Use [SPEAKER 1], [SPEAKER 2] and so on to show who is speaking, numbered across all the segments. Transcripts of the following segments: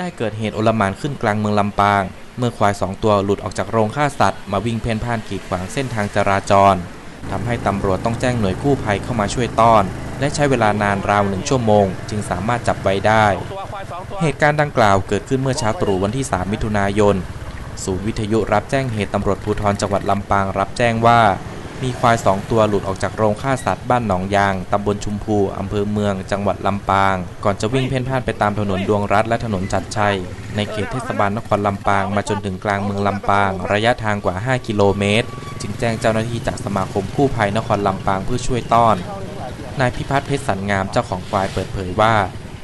[SPEAKER 1] ได้เกิดเหตุโอลหมานขึ้นกลางเมืองลำปาง เมื่อควายสองตัวหลุดออกจากโรงฆ่าสัตว์มาวิ่งเพ่นพ่านกีดขวางเส้นทางจราจรทำให้ตำรวจต้องแจ้งหน่วยกู้ภัยเข้ามาช่วยต้อน และใช้เวลานานราวหนึ่งชั่วโมง จึงสามารถจับไว้ได้ เหตุการณ์ดังกล่าวเกิดขึ้นเมื่อเช้าตรู่วันที่ 3 มิถุนายน ศูนย์วิทยุรับแจ้งเหตุตำรวจภูธรจังหวัดลำปางรับแจ้งว่า มีควายสองตัวหลุดออกจากโรงฆ่าสัตว์บ้านหนองยาง ตำบลชุมพูอำเภอเมือง จังหวัดลำปาง ก่อนจะวิ่งเพ่นพ่านไปตามถนนดวงรัฐและถนนจัดชัย ในเขตเทศบาลนครลำปางมาจนถึงกลางเมืองลำปาง ระยะทางกว่า 5 กิโลเมตร จึงแจ้งเจ้าหน้าที่จากสมาคมกู้ภัยนครลำปางเพื่อช่วยต้อน นายพิพัฒน์เพชรสันงามเจ้าของควายเปิดเผยว่า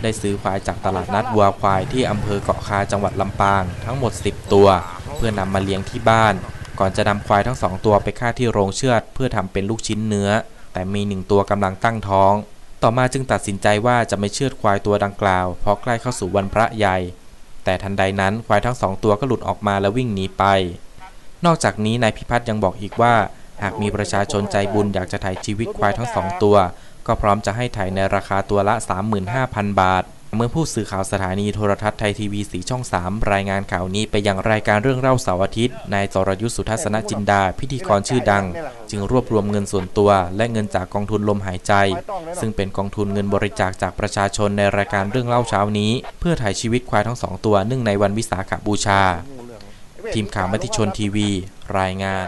[SPEAKER 1] ได้ซื้อควายจากตลาดนัดวัวควายที่อำเภอเกาะคาจังหวัดลำปาง ทั้งหมด 10 ตัว เพื่อนำมาเลี้ยงที่บ้าน ก่อนจะนำควายทั้งสองตัวไปฆ่าที่โรงเชือด เพื่อทำเป็นลูกชิ้นเนื้อ แต่มีหนึ่งตัวกำลังตั้งท้อง ต่อมาจึงตัดสินใจว่าจะไม่เชือดควายตัวดังกล่าวเพราะใกล้เข้าสู่วันพระใหญ่ แต่ทันใดนั้นควายทั้งสองตัวก็หลุดออกมาและวิ่งหนีไป นอกจากนี้นายพิพัฒน์ยังบอกอีกว่า หากมีประชาชนใจบุญอยากจะถ่ายชีวิตควายทั้งสองตัว ก็พร้อมจะให้ถ่ายในราคาตัวละ 35,000 บาท เมื่อผู้สื่อข่าวสถานีโทรทัศน์ไทยทีวีสีช่อง 3 รายงานข่าวนี้ไปยังรายการเรื่องเล่าเสาร์อาทิตย์ นายจรยุทธสุทัศนจินดา พิธีกรชื่อดัง จึงรวบรวมเงินส่วนตัว และเงินจากกองทุนลมหายใจ ซึ่งเป็นกองทุนเงินบริจาคจากประชาชนในรายการเรื่องเล่าเช้านี้ เพื่อถ่ายชีวิตควายทั้งสองตัวเนื่องในวันวิสาขบูชา ทีมข่าวมติชนทีวี รายงาน